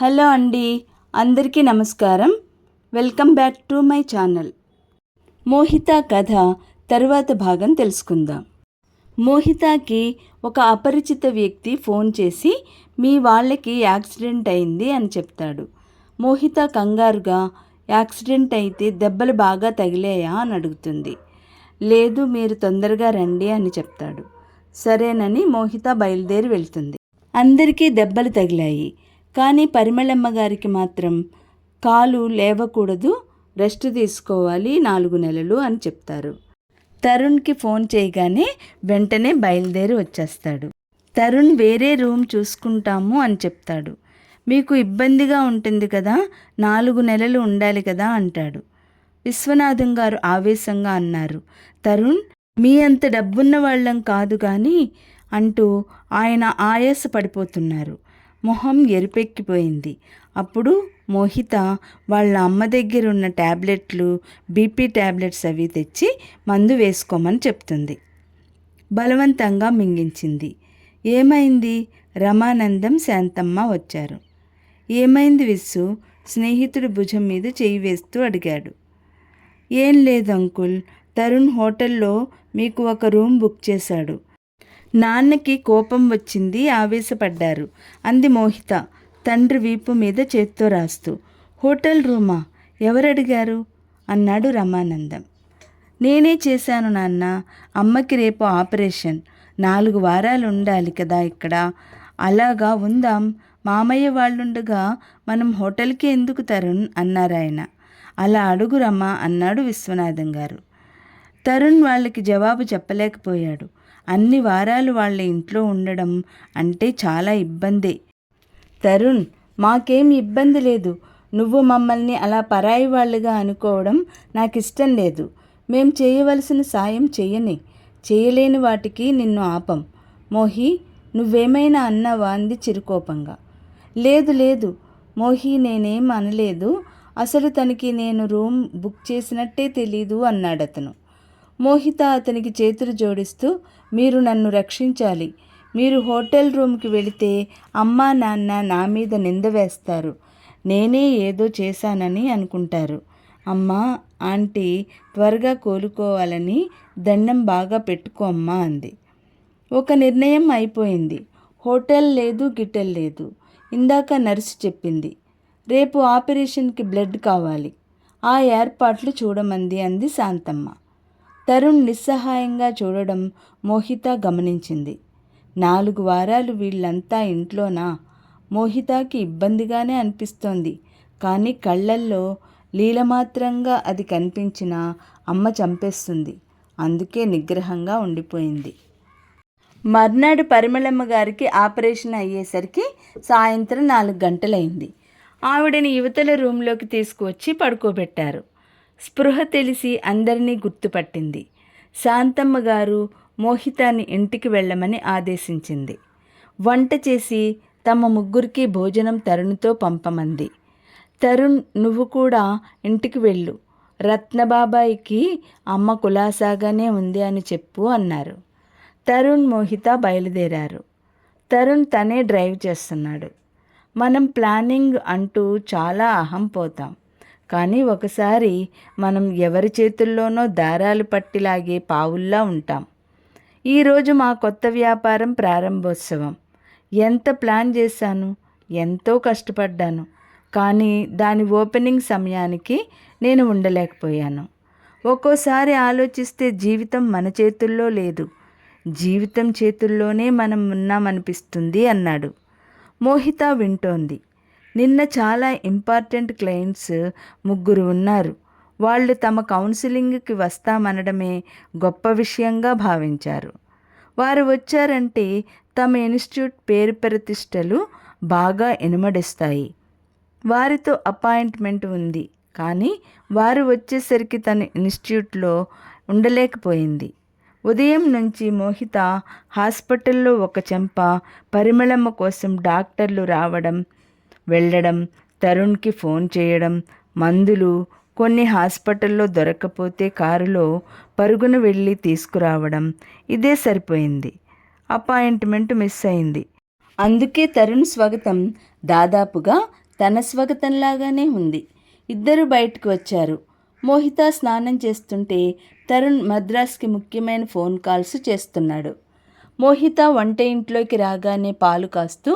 Hello అండి అందరికీ నమస్కారం. Welcome back to my channel. Mohitha కథ తరువాత భాగం తెలుసుకుందాం. మోహితాకి ఒక అపరిచిత వ్యక్తి ఫోన్ చేసి మీ వాళ్ళకి యాక్సిడెంట్ అయింది అని చెప్తాడు. మోహిత కంగారుగా యాక్సిడెంట్ అయితే దెబ్బలు బాగా తగిలాయా అని అడుగుతుంది. లేదు మీరు తొందరగా రండి అని చెప్తాడు. సరేనని మోహిత బయలుదేరి వెళ్తుంది. అందరికీ దెబ్బలు తగిలాయి. కానీ పరిమళమ్మ గారికి మాత్రం కాలు లేవకూడదు రెస్ట్ తీసుకోవాలి నాలుగు నెలలు అని చెప్తారు. తరుణ్కి ఫోన్ చేయగానే వెంటనే బయలుదేరి వచ్చేస్తాడు. తరుణ్ వేరే రూమ్ చూసుకుంటాము అని చెప్తాడు. మీకు ఇబ్బందిగా ఉంటుంది కదా నాలుగు నెలలు ఉండాలి కదా అంటాడు. విశ్వనాథం గారు ఆవేశంగా అన్నారు. తరుణ్ మీ అంత డబ్బున్న వాళ్ళం కాదు కానీ అంటూ ఆయన ఆయాస పడిపోతున్నారు మొహం ఎరుపెక్కిపోయింది. అప్పుడు మోహిత వాళ్ళ అమ్మ దగ్గర ఉన్న ట్యాబ్లెట్లు బీపీ ట్యాబ్లెట్స్ అవి తెచ్చి మందు వేసుకోమని చెప్తుంది. బలవంతంగా మింగించింది. ఏమైంది? రమానందం శాంతమ్మ వచ్చారు. ఏమైంది విస్సు? స్నేహితుడి భుజం మీద చేయి వేస్తూ అడిగాడు. ఏం లేదు అంకుల్ తరుణ్ హోటల్లో మీకు ఒక రూమ్ బుక్ చేశాడు. నాన్నకి కోపం వచ్చింది ఆవేశపడ్డారు. అంది మోహిత తండ్రి వీపు మీద చేత్తో రాస్తూ. హోటల్ రూమా? ఎవరడిగారు? అన్నాడు రమానందం. నేనే చేశాను నాన్న అమ్మకి రేపు ఆపరేషన్. నాలుగు వారాలు ఉండాలి కదా ఇక్కడ. అలాగా ఉందాం మామయ్య వాళ్ళుండగా మనం హోటల్కి ఎందుకు తరుణ్? అన్నారాయన అలా అడుగురమ్మా అన్నాడు విశ్వనాథం గారు. తరుణ్ వాళ్ళకి జవాబు చెప్పలేకపోయాడు. అన్ని వారాలు వాళ్ళ ఇంట్లో ఉండడం అంటే చాలా ఇబ్బందే. తరుణ్ మాకేం ఇబ్బంది లేదు. నువ్వు మమ్మల్ని అలా పరాయి వాళ్ళుగా అనుకోవడం నాకు ఇష్టం లేదు. మేం చేయవలసిన సాయం చేయని చేయలేని వాటికి నిన్ను ఆపం. మోహి నువ్వేమైనా అన్నావా అంది చిరుకోపంగా. లేదు లేదు. మోహి నేనేం అనలేదు. అసలు తనకి నేను రూమ్ బుక్ చేసినట్టే తెలీదు అన్నాడతను. మోహిత అతనికి చేతులు జోడిస్తూ మీరు నన్ను రక్షించాలి. మీరు హోటల్ రూమ్కి వెళితే అమ్మా నాన్న నా మీద నింద వేస్తారు. నేనే ఏదో చేశానని అనుకుంటారు. అమ్మా ఆంటీ త్వరగా కోలుకోవాలని దండం బాగా పెట్టుకో అమ్మా అంది. ఒక నిర్ణయం అయిపోయింది. హోటల్ లేదు గిటెల్ లేదు. ఇందాక నర్సు చెప్పింది. రేపు ఆపరేషన్కి బ్లడ్ కావాలి. ఆ ఏర్పాట్లు చూడమంది అంది శాంతమ్మ. తరుణ్ నిస్సహాయంగా చూడడం మోహిత గమనించింది. నాలుగు వారాలు వీళ్ళంతా ఇంట్లోనా? మోహితాకి ఇబ్బందిగానే అనిపిస్తోంది. కానీ కళ్ళల్లో లీలమాత్రంగా అది కనిపించినా అమ్మ చంపేస్తుంది. అందుకే నిగ్రహంగా ఉండిపోయింది. మర్నాడు పరిమళమ్మ గారికి ఆపరేషన్ అయ్యేసరికి సాయంత్రం నాలుగు గంటలైంది. ఆవిడని యువతల రూంలోకి తీసుకువచ్చి పడుకోబెట్టారు. స్పృహ తెలిసి అందరినీ గుర్తుపట్టింది. శాంతమ్మ గారు మోహితాన్ని ఇంటికి వెళ్ళమని ఆదేశించింది. వంట చేసి తమ ముగ్గురికి భోజనం తరుణ్తో పంపమంది. తరుణ్ నువ్వు కూడా ఇంటికి వెళ్ళు. రత్నబాబాయికి అమ్మ కులాసాగానే ఉంది అని చెప్పు అన్నారు. తరుణ్ మోహిత బయలుదేరారు. తరుణ్ తనే డ్రైవ్ చేస్తున్నాడు. మనం ప్లానింగ్ అంటూ చాలా అహం పోతాం. కానీ ఒకసారి మనం ఎవరి చేతుల్లోనో దారాలు పట్టిలాగే పావుల్లా ఉంటాం. ఈరోజు మా కొత్త వ్యాపారం ప్రారంభోత్సవం. ఎంత ప్లాన్ చేశాను? ఎంతో కష్టపడ్డాను. కానీ దాని ఓపెనింగ్ సమయానికి నేను ఉండలేకపోయాను. ఒక్కోసారి ఆలోచిస్తే జీవితం మన చేతుల్లో లేదు. జీవితం చేతుల్లోనే మనం ఉన్నామనిపిస్తుంది అన్నాడు. మోహిత వింటోంది. నిన్న చాలా ఇంపార్టెంట్ క్లయింట్స్ ముగ్గురు ఉన్నారు. వాళ్ళు తమ కౌన్సిలింగ్కి వస్తామనడమే గొప్ప విషయంగా భావించారు. వారు వచ్చారంటే తమ ఇన్స్టిట్యూట్ పేరు ప్రతిష్టలు బాగా ఇనుమడిస్తాయి వారితో అపాయింట్మెంట్ ఉంది. కానీ వారు వచ్చేసరికి తన ఇన్స్టిట్యూట్లో ఉండలేకపోయింది. ఉదయం నుంచి మోహిత హాస్పిటల్లో ఒక చెంప పరిమళమ్మ కోసం డాక్టర్లు రావడం వెళ్ళడం తరుణ్కి ఫోన్ చేయడం మందులు కొన్ని హాస్పిటల్లో దొరకపోతే కారులో పరుగున వెళ్ళి తీసుకురావడం ఇదే సరిపోయింది. అపాయింట్మెంట్ మిస్ అయింది. అందుకే తరుణ్ స్వాగతం దాదాపుగా తన స్వాగతంలాగానే ఉంది. ఇద్దరు బయటకు వచ్చారు. మోహిత స్నానం చేస్తుంటే తరుణ్ మద్రాస్కి ముఖ్యమైన ఫోన్ కాల్స్ చేస్తున్నాడు. మోహిత వంట ఇంట్లోకి రాగానే పాలు కాస్తూ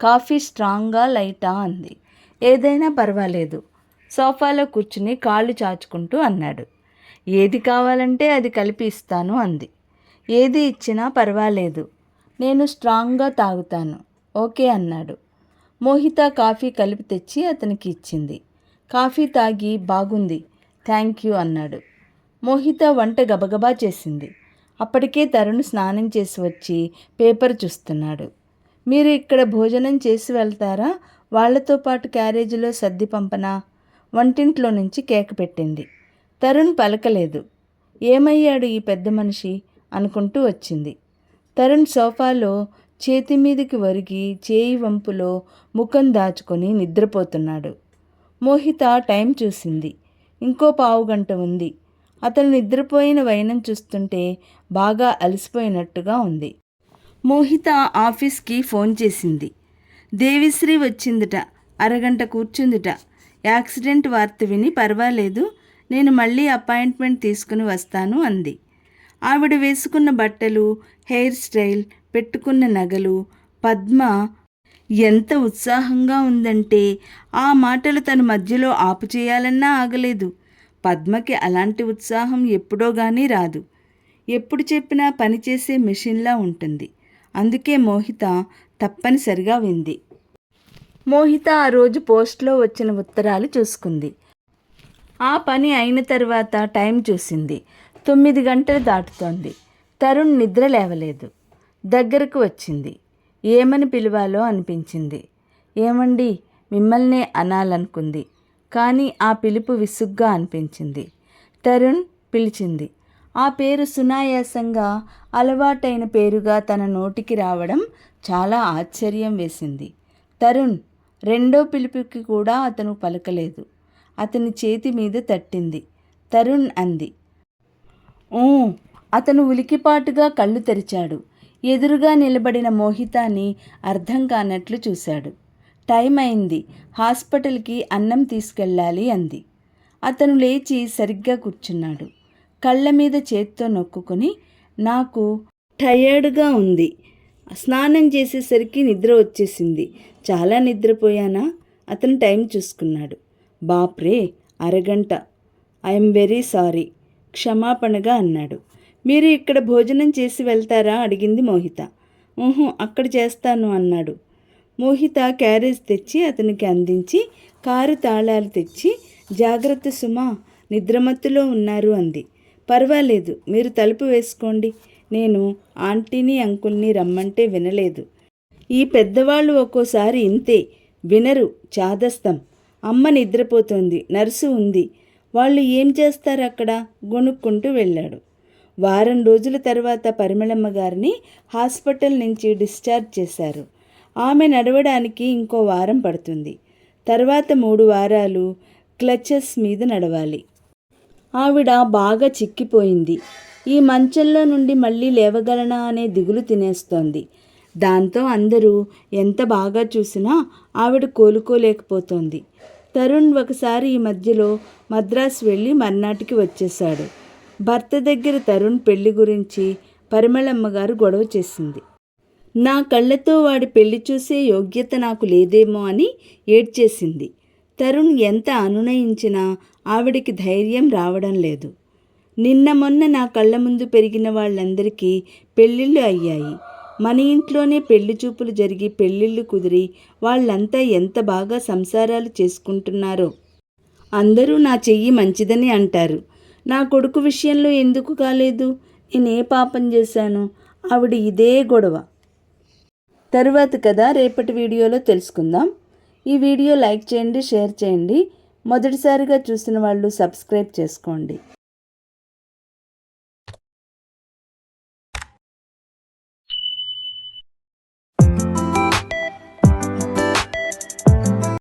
కాఫీ స్ట్రాంగ్గా లైటా అంది. ఏదైనా పర్వాలేదు. సోఫాలో కూర్చుని కాళ్ళు చాచుకుంటూ అన్నాడు. ఏది కావాలంటే అది కలిపి ఇస్తాను అంది. ఏది ఇచ్చినా పర్వాలేదు. నేను స్ట్రాంగ్గా తాగుతాను. ఓకే అన్నాడు. మోహిత కాఫీ కలిపి తెచ్చి అతనికి ఇచ్చింది. కాఫీ తాగి బాగుంది. థ్యాంక్ యూ అన్నాడు. మోహిత వంట గబగబా చేసింది. అప్పటికే తరుణ్ స్నానం చేసి వచ్చి పేపర్ చూస్తున్నాడు. మీరు ఇక్కడ భోజనం చేసి వెళ్తారా? వాళ్ళతో పాటు క్యారేజీలో సర్ది పంపనా? వంటింట్లో నుంచి కేక పెట్టింది. తరుణ్ పలకలేదు. ఏమయ్యాడు ఈ పెద్ద మనిషి? అనుకుంటూ వచ్చింది. తరుణ్ సోఫాలో చేతి మీదకి ఒరిగి చేయి వంపులో ముఖం దాచుకొని నిద్రపోతున్నాడు. మోహిత టైం చూసింది. ఇంకో పావు గంట ఉంది. అతను నిద్రపోయిన వైనం చూస్తుంటే బాగా అలసిపోయినట్టుగా ఉంది. మోహిత ఆఫీస్కి ఫోన్ చేసింది. దేవిశ్రీ వచ్చిందిట అరగంట కూర్చుందిట. యాక్సిడెంట్ వార్త విని పర్వాలేదు నేను మళ్ళీ అపాయింట్మెంట్ తీసుకుని వస్తాను అంది. ఆవిడ వేసుకున్న బట్టలు హెయిర్ స్టైల్ పెట్టుకున్న నగలు పద్మ ఎంత ఉత్సాహంగా ఉందంటే ఆ మాటలు తన మధ్యలో ఆపు చేయాలన్నా ఆగలేదు. పద్మకి అలాంటి ఉత్సాహం ఎప్పుడో కానీ రాదు. ఎప్పుడు చెప్పినా పనిచేసే మెషిన్లా ఉంటుంది. అందుకే మోహిత తప్పనిసరిగా వింది. మోహిత ఆ రోజు పోస్ట్లో వచ్చిన ఉత్తరాలు చూసుకుంది. ఆ పని అయిన తర్వాత టైం చూసింది. తొమ్మిది గంటలు దాటుతోంది. తరుణ్ నిద్ర లేవలేదు. దగ్గరకు వచ్చింది. ఏమని పిలవాలో అనిపించింది. ఏమండి మిమ్మల్నే అనాలనుకుంది. కానీ ఆ పిలుపు విసుగ్గా అనిపించింది. తరుణ్ పిలిచింది. ఆ పేరు సునాయాసంగా అలవాటైన పేరుగా తన నోటికి రావడం చాలా ఆశ్చర్యం వేసింది. తరుణ్ రెండో పిలుపుకి కూడా అతను పలకలేదు. అతని చేతి మీద తట్టింది. తరుణ్ అంది. ఓ అతను ఉలికిపాటుగా కళ్ళు తెరిచాడు. ఎదురుగా నిలబడిన మోహితాని అర్థం కానట్లు చూశాడు. టైం అయింది. హాస్పిటల్కి అన్నం తీసుకెళ్ళాలి అంది. అతను లేచి సరిగ్గా కూర్చున్నాడు. కళ్ళ మీద చేత్తో నొక్కుని నాకు టయర్డ్గా ఉంది. స్నానం చేసేసరికి నిద్ర వచ్చేసింది. చాలా నిద్రపోయానా? అతను టైం చూసుకున్నాడు. బాప్రే అరగంట. ఐఎమ్ వెరీ సారీ క్షమాపణగా అన్నాడు. మీరు ఇక్కడ భోజనం చేసి వెళ్తారా? అడిగింది మోహిత. ఊహు అక్కడ చేస్తాను అన్నాడు. మోహిత క్యారేజ్ తెచ్చి అతనికి అందించి కారు తాళాలు తెచ్చి జాగ్రత్త సుమా నిద్రమత్తులో ఉన్నారు అంది. పర్వాలేదు మీరు తలుపు వేసుకోండి. నేను ఆంటీని అంకుల్ని రమ్మంటే వినలేదు. ఈ పెద్దవాళ్ళు ఒక్కోసారి ఇంతే వినరు చాదస్తం. అమ్మ నిద్రపోతోంది నర్సు ఉంది. వాళ్ళు ఏం చేస్తారు అక్కడ? గొనుక్కుంటూ వెళ్ళాడు. వారం రోజుల తర్వాత పరిమళమ్మ గారిని హాస్పిటల్ నుంచి డిశ్చార్జ్ చేశారు. ఆమె నడవడానికి ఇంకో వారం పడుతుంది. తర్వాత మూడు వారాలు క్లచెస్ మీద నడవాలి. ఆవిడ బాగా చిక్కిపోయింది. ఈ మంచంలో నుండి మళ్ళీ లేవగలనా అనే దిగులు తినేస్తోంది. దాంతో అందరూ ఎంత బాగా చూసినా ఆవిడ కోలుకోలేకపోతోంది. తరుణ్ ఒకసారి ఈ మధ్యలో మద్రాసు వెళ్ళి మర్నాటికి వచ్చేశాడు. భర్త దగ్గర తరుణ్ పెళ్ళి గురించి పరిమళమ్మ గారు గొడవ చేసింది. నా కళ్ళతో వాడి పెళ్ళి చూసే యోగ్యత నాకు లేదేమో అని ఏడ్చేసింది. తరుణ్ ఎంత అనునయించినా ఆవిడికి ధైర్యం రావడం లేదు. నిన్న మొన్న నా కళ్ళ ముందు పెరిగిన వాళ్ళందరికీ పెళ్ళిళ్ళు అయ్యాయి. మన ఇంట్లోనే పెళ్ళి చూపులు జరిగి పెళ్ళిళ్ళు కుదిరి వాళ్ళంతా ఎంత బాగా సంసారాలు చేసుకుంటున్నారో. అందరూ నా చెయ్యి మంచిదని అంటారు. నా కొడుకు విషయంలో ఎందుకు కాలేదు? నేనే పాపం చేశాను. ఆవిడ ఇదే గొడవ. తరువాత కదా రేపటి వీడియోలో తెలుసుకుందాం. ఈ వీడియో లైక్ చేయండి షేర్ చేయండి. మొదటిసారిగా చూసిన వాళ్ళు సబ్స్క్రైబ్ చేసుకోండి.